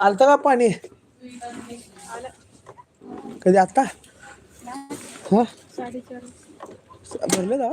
आलत का पाणी? कधी आता हा? साडेचार भरले का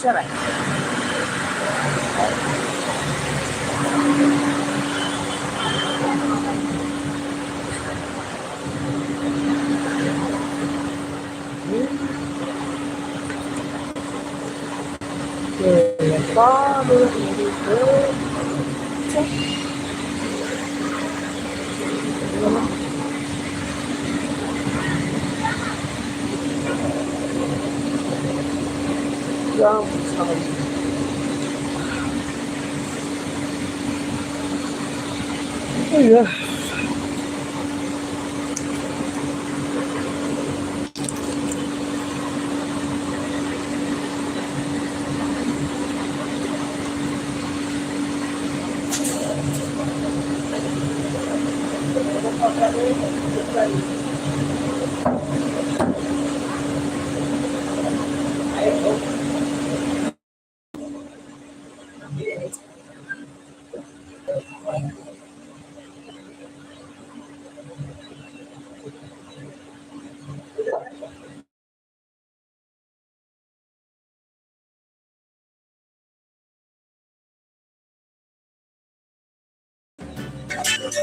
gerais. Jump. Oh, yeah.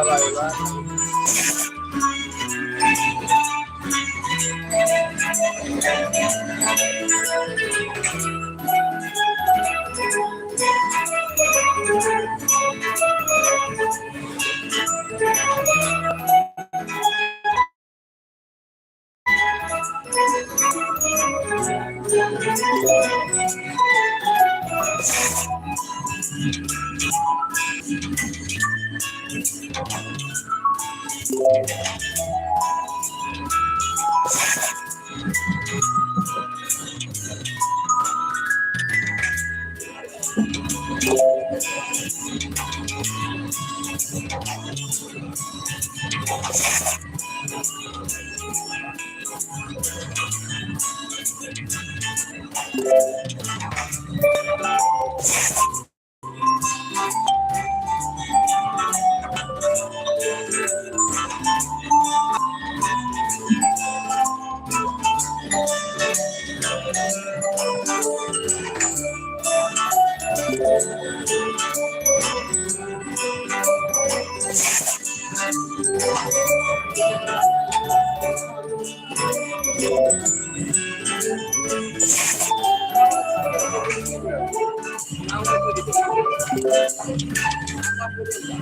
vay vay. चारशे आहे किती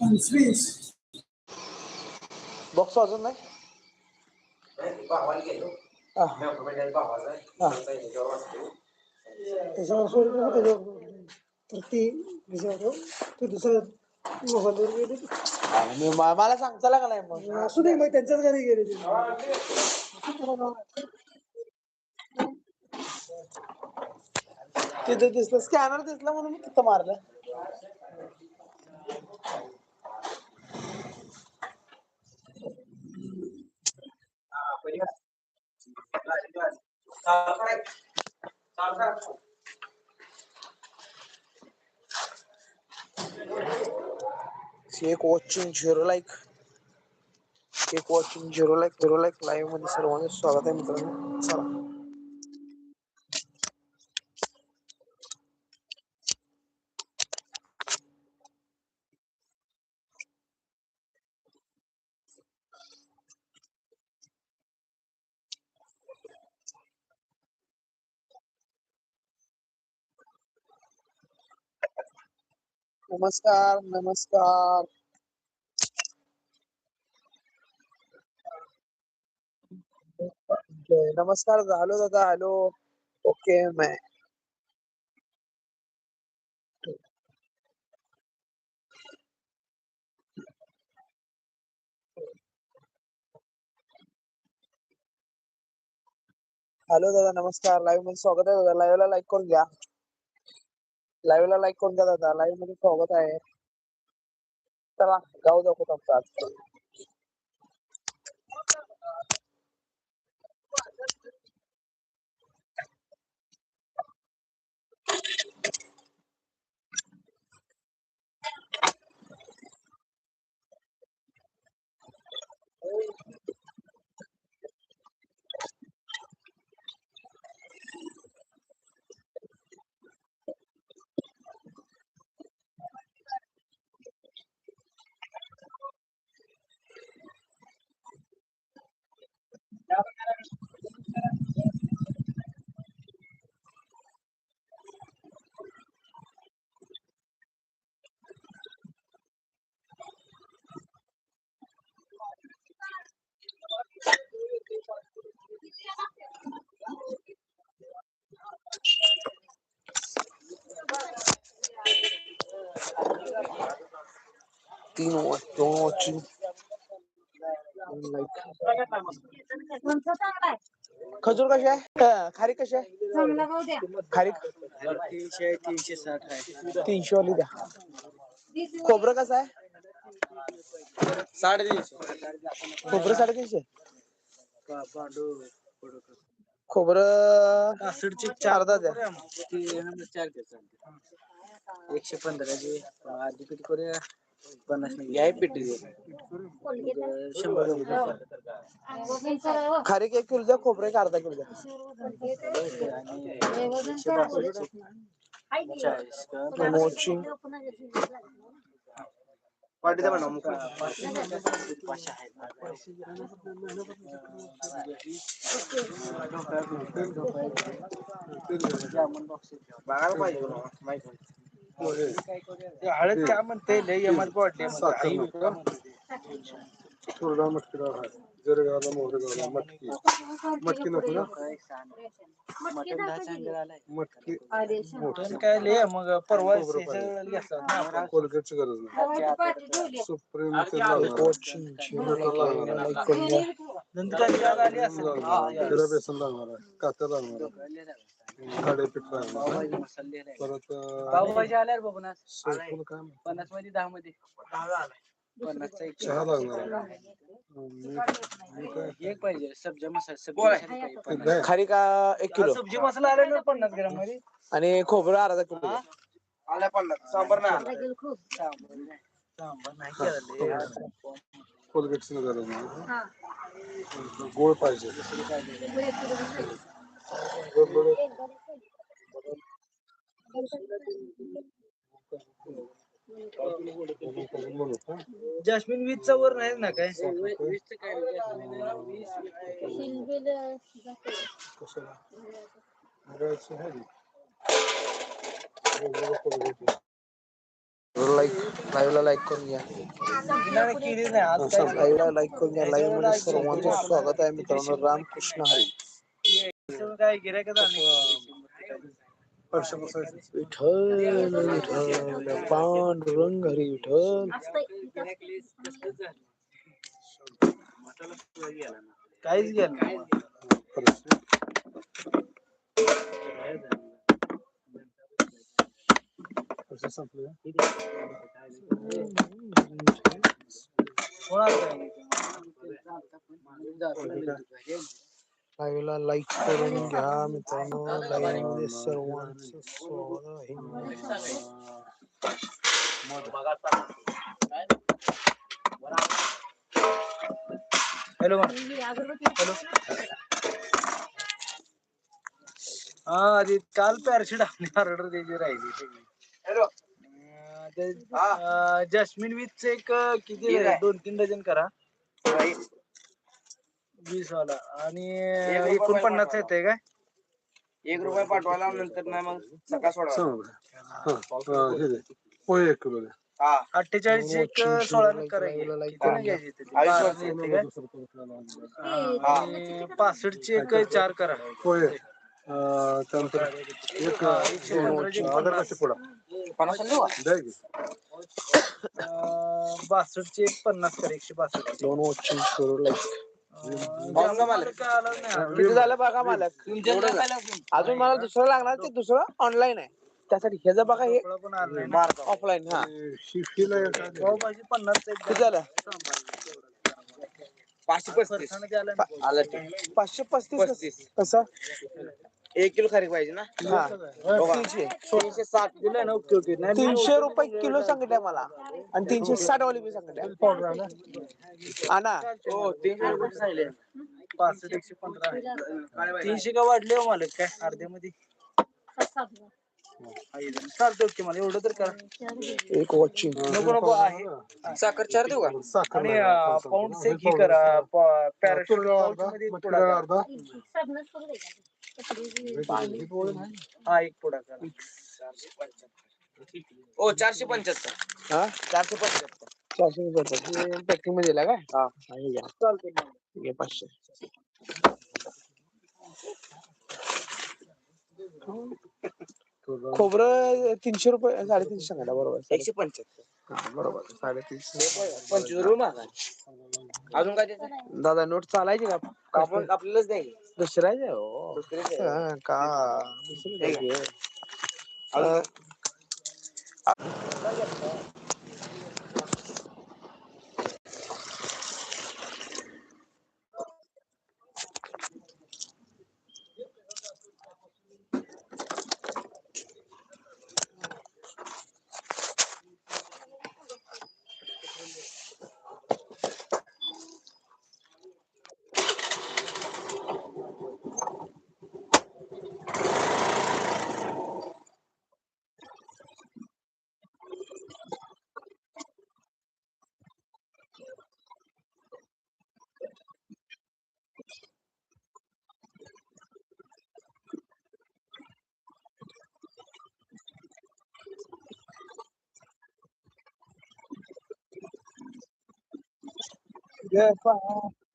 पंचवीस बॉक्स अजून नाही? हा. हा. ती दुसरं मोबाईलवर गेले आणि मी मला सांगता का नाही मग? असू दे मग त्यांच्याच घरी गेले ते. तिथे दिसलं स्कॅनर दिसला म्हणून मी तिथं मारलं. एक वॉचिंग झिरो लाईक एक watching zero like zero like live मध्ये सर्वांचं स्वागत आहे मित्रांनो. चला. नमस्कार नमस्कार. ओके नमस्कार हॅलो दादा हॅलो. ओके मैं. हॅलो दादा नमस्कार. लाईव्हमध्ये स्वागत आहे दादा. लाईव्ह ला लाईक करून घ्या. लाईव्ह ला लाईक करून घ्या दादा लाईव्हमध्ये स्वागत आहे. चला गाव दाखवत आमचा आज तीन लाईक खजूर कशी आहे क- खारीक कशी आहे? खारीक तीनशे तीनशे साठ आहे तीनशे वाली द्या. खोबरं कसं आहे? साडेतीनशे खोबरं साडेतीनशे खोबरं कासडचे अर्धा द्या. चार एकशे पंधराचे. अर्धी किती करूया पन्नास नाही पेटी शंभर रुपये खारीक एक किलो द्या खोबरं एक अर्धा किलो द्या. म्हणा पाचशे आहेत. बघायला पाहिजे हळद काय म्हणते? लय एमआर वाटते तुरडा मटकी डाळ आहे जरगावला मोहरगावला मटकी. मटकी नको ना? मटकी मटन काय लय मग परवा. कोलगेटची गरज नाही. सुप्रीम लागणार. वॉचिंग लाईक करून घ्या नंतर काय काय आली असेल हा, या. जिरा बेसन लागणार आहे कात्या लागणार आहे काढे पीठ लागणार आहे. पावभाजी मसाले लय. परत अं, पावभाजी आल्यावर बघू ना सोलपूल काय म्हणतात? पन्नासमध्ये दहा मध्ये पन्नासचा एक चहा लागणार आहे अं, मीठ मीठ आहे. एक पाहिजे सब्जा मसाला सब्जी मसाला पाहिजे, पन्नास. नाही. खारीक आ, एक किलो सब्जी मसाला आलेला पन्नास ग्राममध्ये आणि खोबरं अर्धा किलो द्या. आल्या पन्नास सांबर ना सांबर नाही. सांबर नाही केलं कोलगेटची गरज नाही गोळ पाहिजे? जास्मिन वीज चा वर नाही ना काय? कशाला मुगाची आहे ती. वेगवेगळं कोलगेट आहे. लाईक लाईव्ह ला लाईक करून घ्या केली ला लाईक करून घ्या लाईव्हमध्ये सर्वांचं स्वागत आहे मित्रांनो रामकृष्ण हरी काय गिरायक परशा विठ्ठल विठ्ठल पांडुरंग हरी विठ्ठल काहीच घ्या संपले कोणाला काय? लाईव्ह लाईक करून घ्या मित्रांनो. लाईव्हमध्ये सर्वांचं स्वागत आहे. हॅलो हॅलो हा आधी काल पॅराशूट आपली ऑर्डर द्यायची राहिली हॅलो. जस्मिन वीज एक अं, किती दोन तीन डझन करा. वीस वाला आणि एकोणपन्नास येते काय? एक रुपये पाठवायला नंतर नाही मग सकाळ सोडा सांग बरं. हा, हा, हे दे. पोहे एक किलो द्या हा. अठ्ठेचाळीस एक सोळा न करायचे किती न घ्यायचे ते? बाराचं येते काय? हा. आणि पासष्टची एक चार करा. होय. अं, त्यानंतर एक आधार पुढा एक पन्नास करा एकशे बासष्ट दोन वॉचिंग करू किती झालं बघा मालक अजून मला दुसरं लागणार ते दुसरं ऑनलाईन आहे त्यासाठी हे जर बघा हे ऑफलाईन हा पावभाजी पन्नास किती झालं पाचशे पस्तीस. आलं पाचशे पस्तीस कसं? एक किलो खारीक पाहिजे ना? हा. बघा. तीनशे. तीनशे साठ. दिलंय ना ओके ओके नाही. मी तीनशे रुपये किलो सांगितलंय मला. आणि तीनशे साठ वाली बी सांगितलंय. आणा. हो तीनशे रुपये सांगले पासष्ट एकशे पंधरा. तीनशे का वाढले हो मालक? काय अर्ध्यामध्ये? चालतं ओके मला? एवढं तर करा. एक वॉचिंग नको नको आहे. साखर चार देऊ का? आणि. पाऊंड से की करा. पॅराशूटमध्ये मटेरियल अर्धा? हा एक पुढा करा. हो चारशे पंच्याहत्तर. हा? चारशे पंच्याहत्तर. चारशे रुपये पॅकिंगमध्ये दिला काय? हा. हे घ्या. हे पाचशे. खोबरं तीनशे रुपये साडेतीनशे सांगायला बरोबर. एकशे पंच्याहत्तर. हा, बरोबर. साडेतीनशे. पंचवीस रुपये महाग आहे. अजून काय दादा नोट चालायची का? आपण आपल्यालाच द्यायचे. दुसऱ्याचे हो. हा, का दुसरी हे द्यायची. अजून जय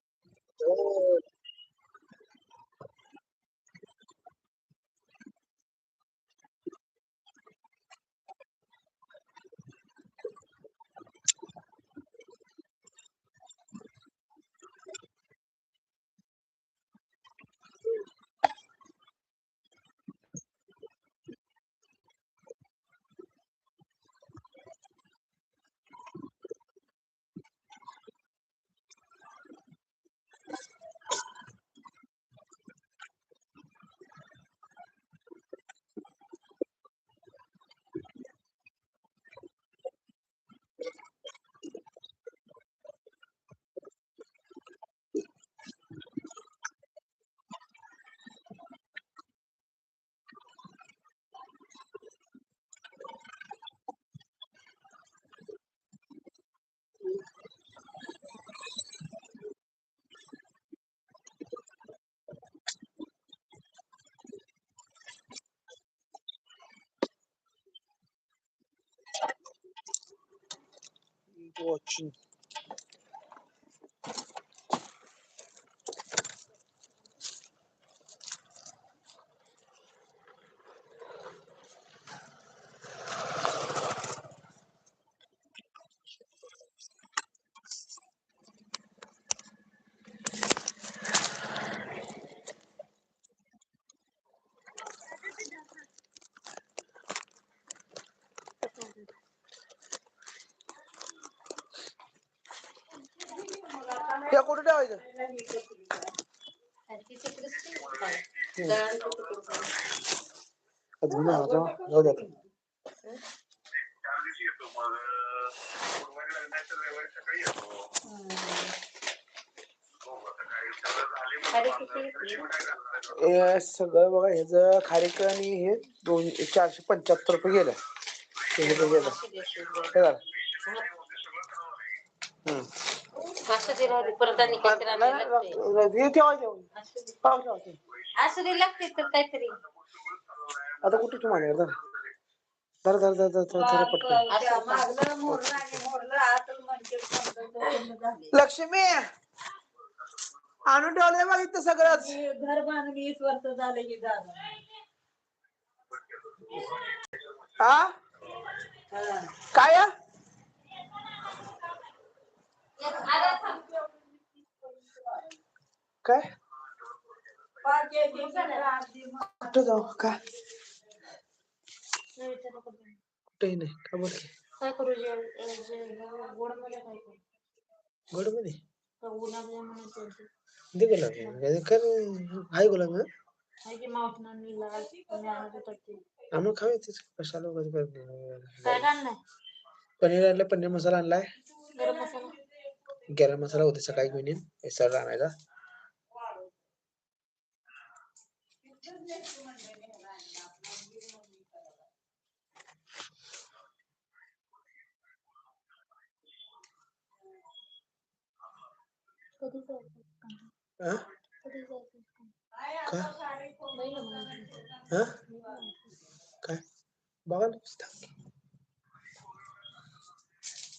पहा. Watching. या कुठे ठेवायचं अजून जाऊ द्या. सगळं बघा ह्याच खारीक आणि हे दोन चारशे पंच्याहत्तर रुपये गेलं हे गेलं हे झालं. हम्म. असं दे राहू दे, परत आणि काहीतरी आणायला लागतंय. ठेवायचं असं दे लागते तर काहीतरी. आता कुठे तुम्हाला धर. धर धर धर धर धर पटकन. लक्ष्मी! आणून ठेवलंय बघ इथं सगळंच. घर बांधून वीस वर्ष झाले की झालं हा काय? काय? कुठं जाऊ का? कुठेही नाही. का बोल की. काय करू गोडमध्ये काय करू गोडमध्ये गुलाबजामुन दे गुलाब कर गुलाब? आहे की मावशीना मी लाल मी आणत होतो ते. आम्हाला खावायचं कशाला कर- काय आणलंय? पनीर आणलं पनीर मसाला आणलाय. गरम मसाला? गरम मसाला उद्या सकाळी घेऊन येईन मिसळ आणायला कधी जायचं हा? कधी जायचं का नाही ना माहिती. हा? काय बघा ना थांब की.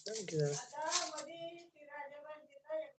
थांब की जरा.